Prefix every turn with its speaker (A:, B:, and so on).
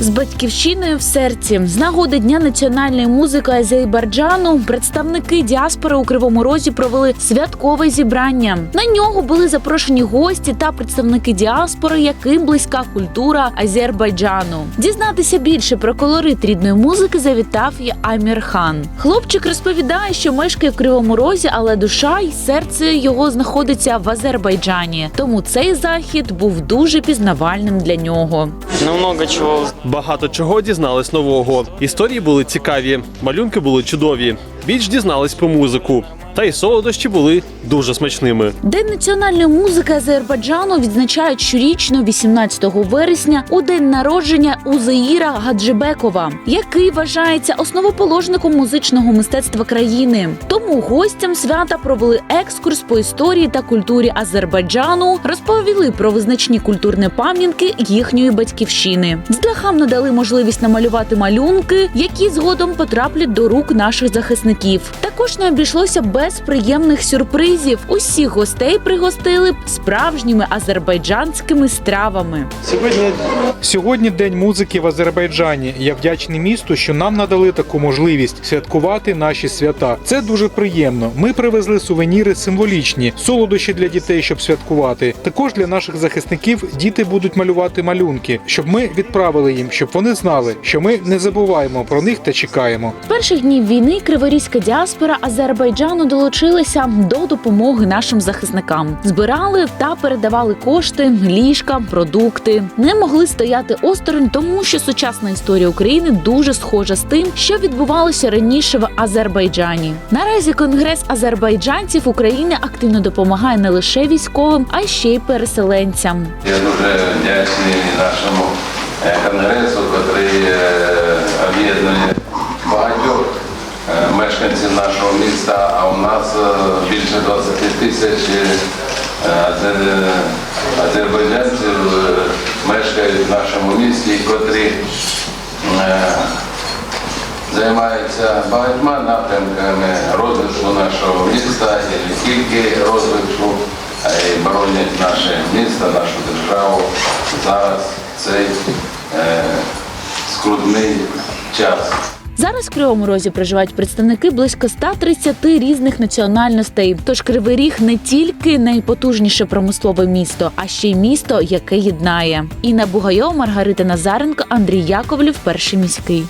A: З батьківщиною в серці з нагоди Дня національної музики Азербайджану представники діаспори у Кривому Розі провели святкове зібрання. На нього були запрошені гості та представники діаспори, яким близька культура Азербайджану. Дізнатися більше про колорит рідної музики завітав і Амір Хан. Хлопчик розповідає, що мешкає в Кривому Розі, але душа і серце його знаходиться в Азербайджані. Тому цей захід був дуже пізнавальним для нього.
B: Ну, много чего
C: Багато чого дізнались нового. Історії були цікаві, малюнки були чудові. Більш дізнались про музику. Та й солодощі були дуже смачними.
A: День національної музики Азербайджану відзначають щорічно 18 вересня у день народження Узеїра Гаджибекова, який вважається основоположником музичного мистецтва країни. Тому гостям свята провели екскурс по історії та культурі Азербайджану, розповіли про визначні культурні пам'ятки їхньої батьківщини. Дітлахам надали можливість намалювати малюнки, які згодом потраплять до рук наших захисників. Також не обійшлося без приємних сюрпризів. Усіх гостей пригостили справжніми азербайджанськими стравами.
D: Сьогодні сьогодні день музики в Азербайджані. Я вдячний місту, що нам надали таку можливість святкувати наші свята. Це дуже приємно. Ми привезли сувеніри символічні, солодощі для дітей, щоб святкувати. Також для наших захисників діти будуть малювати малюнки, щоб ми відправили їм, щоб вони знали, що ми не забуваємо про них та чекаємо.
A: З перших днів війни криворізька діаспора Азербайджану долучилася до допомоги нашим захисникам. Збирали та передавали кошти, ліжка, продукти. Не могли стояти осторонь, тому що сучасна історія України дуже схожа з тим, що відбувалося раніше в Азербайджані. Наразі конгрес азербайджанців України активно допомагає не лише військовим, а ще й переселенцям.
E: Я дуже вдячний нашому е, конгресу, який е, об'єднує мешканців нашого міста, а у нас е, більше 20 тисяч е, азербайджанців е, мешкають в нашому місті, котрі займаються багатьма напрямками розвитку нашого міста і не тільки розвитку, а й боронять наше місто, нашу державу зараз цей скрутний час.
A: Зараз в Кривому Розі проживають представники близько 130 різних національностей. Тож Кривий Ріг не тільки найпотужніше промислове місто, а ще й місто, яке єднає. Інна Бугайо, Маргарита Назаренко, Андрій Яковлів, перший міський.